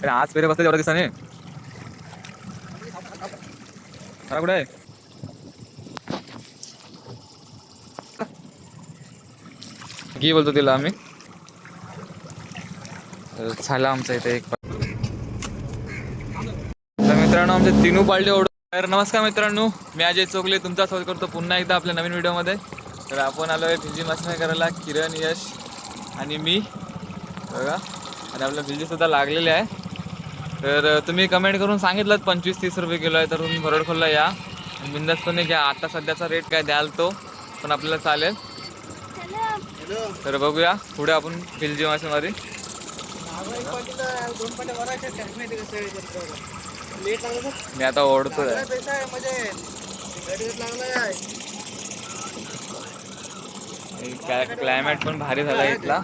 अरे आज पेरे बसले एवढ्या दिवसाने. खरा कुठे आहे? की बोलतो तिला आम्ही. झाला आमचा इथे एक तर मित्रांनो आमचे तिनू पाळले ओढ तर नमस्कार मित्रांनो मी अजय चोगले. तुमचा स्वागत करतो पुन्हा एकदा आपल्या नवीन व्हिडिओमध्ये. तर आपण आलो आहे भिजी मासेमारी करायला किरण यश आणि मी. बघा. आणि आपल्या भिजी सुद्धा लागलेले आहे. तर तुम्ही कमेंट करून सांगितलं पंचवीस तीस रुपये किलो आहे तर तुम्ही भरडखोलला या. बिंदास्तपणे घ्या. आता सध्याचा रेट काय द्याल तो पण आपल्याला चालेल. तर बघूया पुढे आपण फिलजी मासेमारी मी आता ओढतो क्लायमेट पण भारी झाला इथला.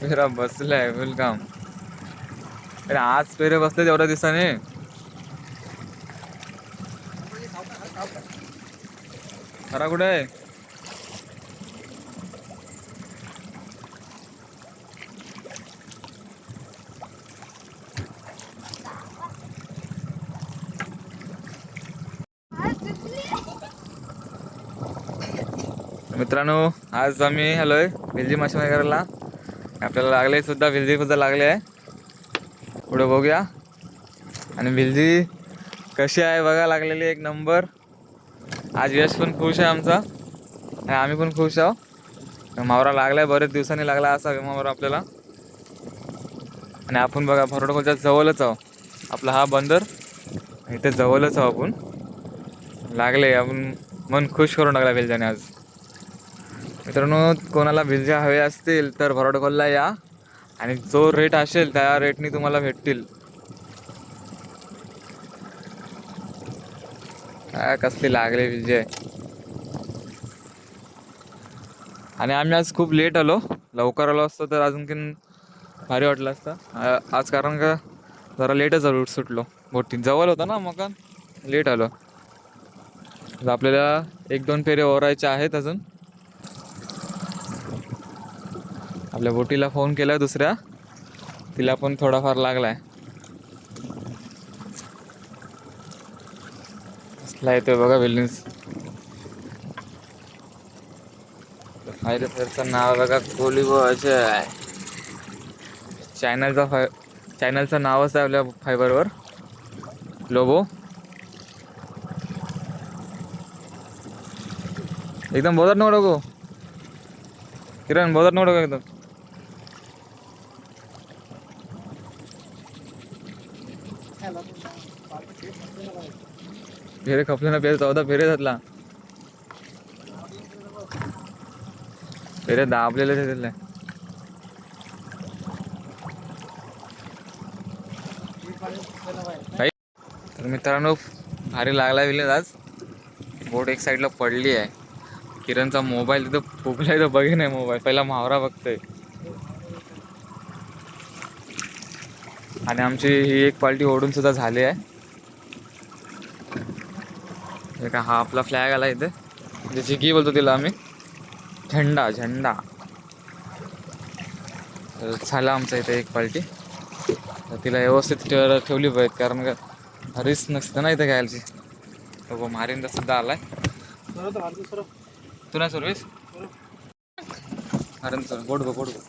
पेरा बसलाय वेलकम अरे आज पेरे बसले एवढ्या दिवसाने? खरा कुठे आहे? मित्रांनो आज आम्ही आलोय बेलजी मासेमारी करायला. आपल्याला लागले सुद्धा वेलजी सुद्धा लागले आहे. पुढे बघूया. आणि वेलजी कशी आहे बघा लागलेली एक नंबर. आज यश पण खुश आहे आमचा. आणि आम्ही पण खुश आहो. मावरा लागलाय बरेच दिवसांनी लागला असा मावरा आपल्याला. आणि आपण बघा भरोडखोलच्या जवळच आहो. आपला हा बंदर इथे जवळच आहो आपण. लागले आपण मन खुश करून टाकला वेलजाने आज. मित्रांनो कोणाला भिलज्या हवे असतील तर भरोडखोलला या. आणि जो रेट असेल त्या रेटनी तुम्हाला भेटतील. काय कसली लागले विजय. आणि आम्ही आज खूप लेट आलो. लवकर आलो असतो तर अजूनकिन भारी वाटलं असतं. आज कारण का जरा लेटच आलो सुटलो. बोटी जवळ होता ना मग लेट आलो. तर आपल्याला एक दोन फेरे ओरायचे आहेत अजून. आपल्या बोटीला फोन केला दुसऱ्या. तिला पण थोडाफार लागलाय. कसला येतोय बघा बिल्डिंग फायर फेरचं नाव बघा कोली आहे चॅनलचा फाय चॅनलचं नावच आहे आपल्या फायबरवर लोबो एकदम बोलत नको. डोको किरण बोलत नको एकदम. फेरे खपले ना फेरे चौदा फेरे जातला फेरे दाबलेले तिथले तर मित्रांनो भारी लागला विलेज आज. बोट एक साईडला पडली आहे. किरणचा मोबाईल तिथं फुगलाय तर बघे नाही मोबाईल पहिला महावरा बघतोय. आणि आमची ही एक पार्टी ओढून सुद्धा झाली आहे. हे का हा आपला फ्लॅग आला इथे. त्याची की बोलतो तिला आम्ही. झेंडा झेंडा. तर झाला आमचा इथे एक पार्टी तर तिला व्यवस्थित ठेव ठेवली पाहिजे कारण का रिस्क नसतं ना इथे घ्यायची. तो मारींदा सुद्धा आलाय. तू नाही सर्विस मारींदा सर बोट गो बोट गो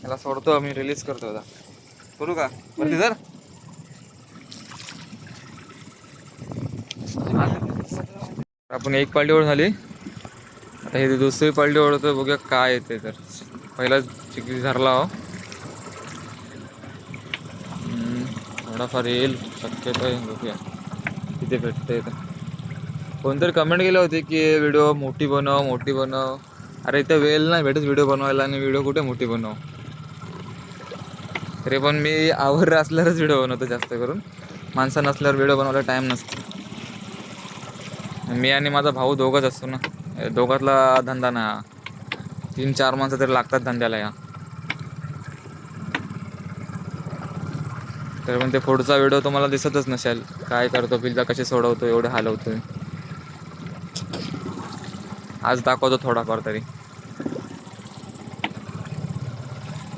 त्याला सोडतो मी रिलीज करतो आता. करू का? वरती जर आपण एक पार्टी ओढ झाली आता हे दुसरी पालटी ओढतो बघूया काय येते तर. पहिला चिकी धरला हो. थोडाफार येईल शक्यतो बघूया. तिथे भेटते तर. कोणतरी कमेंट केली होती की व्हिडिओ मोठी बनव मोठी बनव. अरे इथं वेळ नाही भेटत व्हिडिओ बनवायला आणि व्हिडिओ कुठे मोठी बनव? तरी पण मी आवर असल्यावरच व्हिडिओ बनवतो जास्त करून. माणसं नसल्यावर व्हिडिओ बनवायला टाईम नसतो. मी आणि माझा भाऊ दोघंच असतो ना. दोघातला धंदा ना. तीन चार माणसं तरी लागतात धंद्याला या. तर पण ते पुढचा व्हिडिओ तुम्हाला दिसतच नसेल. काय करतो पिल्ला कसे सोडवतो एवढे हलवतोय. आज दाखवतो थोडाफार तरी.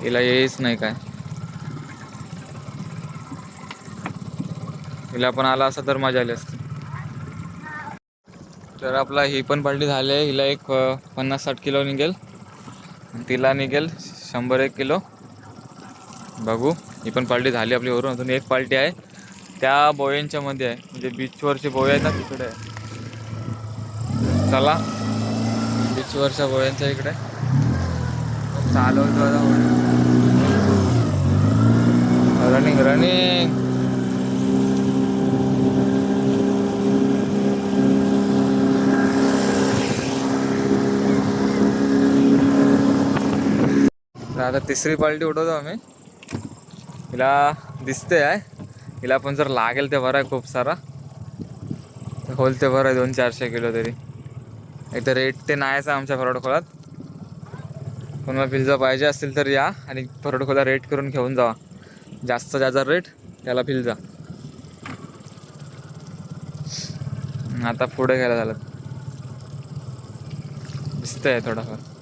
तिला येईच नाही काय. तिला पण आला असं तर मजा आली असती. तर आपला ही पण पार्टी झाली आहे. हिला एक पन्नास साठ किलो निघेल. तिला निघेल शंभर एक किलो. बघू. ही पण पार्टी झाली आपली वरून. अजून एक पार्टी आहे. त्या बोयांच्या मध्ये आहे. म्हणजे बीचवरचे बोय आहेत ना तिकडे. आहे चला. बीचवरच्या बोयांच्या इकडे. चालवतो रनिंग रनिंग तर आता तिसरी पार्टी उठवतो आम्ही. हिला दिसते आहे. हिला पण जर लागेल ते बरं आहे खूप सारा. होल ते बरं आहे दोन चारशे किलो तरी. इथं रेट ते नाहीच आहे आमच्या फरड खोलात कोणाला पिल्जा पाहिजे असतील तर या आणि फरड खोला रेट करून घेऊन जावा. जास्त ज्याचा रेट त्याला पिल्जा आता पुढे घ्यायला झालं. दिसतंय थोडाफार.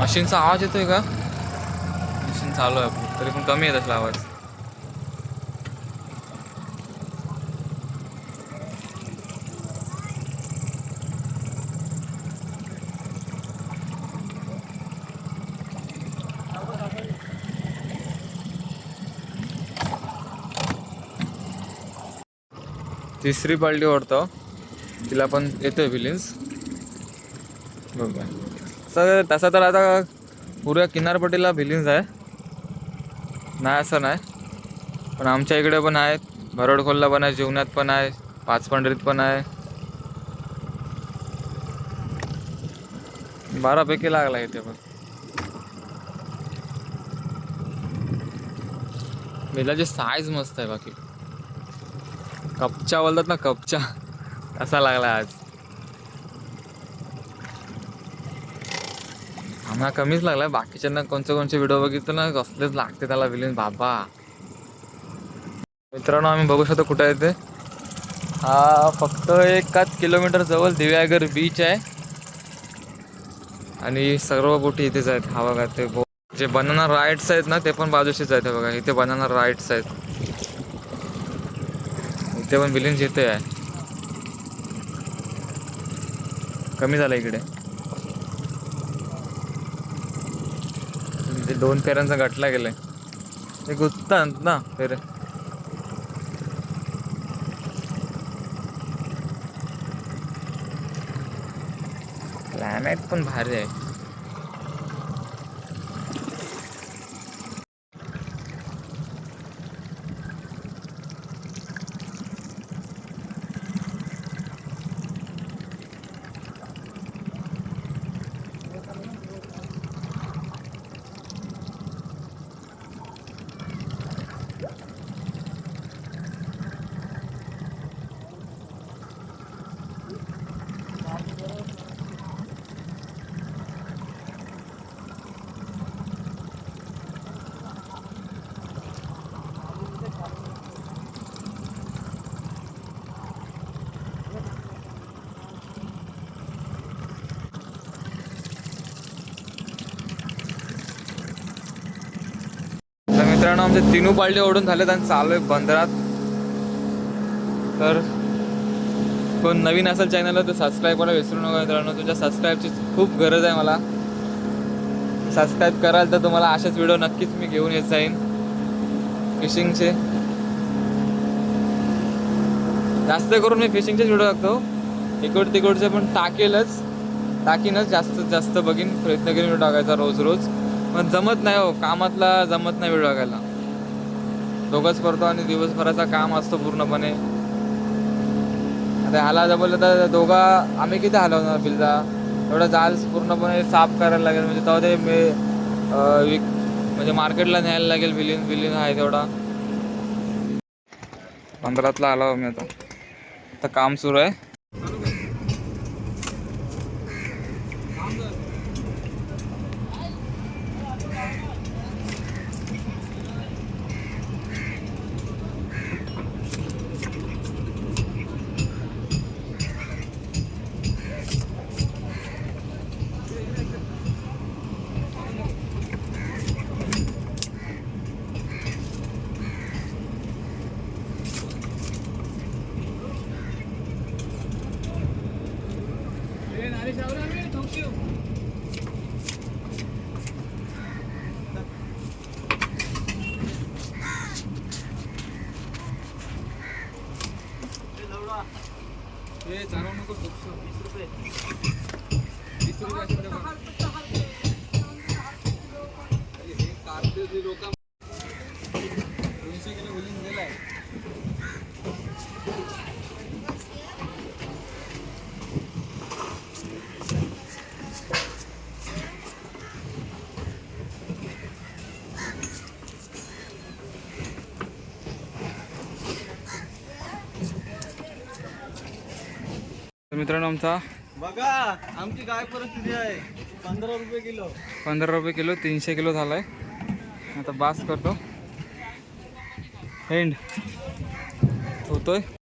मशीनचा आवाज येतोय का? मशीन चालू आहे आपली तरी पण कमी येत असला आवाज. तिसरी पाल्टी ओढतो. तिला पण येतोय बिलिन्स बघूया सर तसं तर आता पुऱ्या किनारपट्टीला बिलिंग्स आहे. नाही असं नाही. पण आमच्या इकडे पण आहेत. भरडखोलला पण आहे जीवनात पण आहे पाचपंढरीत पण आहे. बारापैकी लागला इथे पण. वेलाची साईज मस्त आहे बाकी. कपचा बोलतात ना कपचा असा लागला आज? मला कमीच लागलाय. बाकीच्यांना कोणते कोणते व्हिडिओ बघितलं ना कसलेच लागते त्याला विलीन बाबा. मित्रांनो आम्ही बघू शकतो कुठे आहे ते. हा फक्त एकाच किलोमीटर जवळ दिव्यागर बीच आहे. आणि सर्व बोटी इथेच आहेत. हा बघा ते बो जे बनाना राईड्स आहेत ना ते पण बाजूशीच आहेत. बघा इथे बनाना राईड्स आहेत. इथे पण बिलिंग इथे आहे. कमी झालं इकडे ते दोन फेऱ्यांचा गटला गेलाय. ते गुत्तात ना फेरे. क्लायमॅट पण भारी आहे मित्रांनो आमचे तिनू पालटे ओढून झाले आणि चालू आहे बंदरात. तर कोण नवीन असेल चॅनलला तर सबस्क्राईब करायला विसरू नका मित्रांनो. तुमच्या सबस्क्राईबची खूप गरज आहे मला. सबस्क्राईब कराल तर तुम्हाला असेच व्हिडिओ नक्कीच मी घेऊन येत जाईन. फिशिंगचे जास्त करून मी फिशिंगचेच व्हिडिओ टाकतो इकड तिकडचे पण टाकेलच. टाकीनच जास्तीत जास्त बघीन. प्रयत्न करीन व्हिडिओ टाकायचा रोज रोज. पण जमत नाही हो. कामातला जमत नाही व्हिडिओ टाकायला. दोघंच करतो आणि दिवसभराचा काम असतो पूर्णपणे. आता ह्याला जर बोललं तर दोघा आम्ही किती हलवणार बिलचा एवढा जाल पूर्णपणे साफ करायला लागेल म्हणजे तेव्हा ते मे विक म्हणजे मार्केटला न्यायला लागेल बिलिन बिलिन आहे तेवढा. पंधरातला आला मी आता. आता काम सुरू आहे. लोक तर मित्रांनो आमचा बघा आमची काय परिस्थिती आहे? पंधरा रुपये किलो. पंधरा रुपये किलो तीनशे किलो झाला आहे आता बास करतो. हेंड होतोय.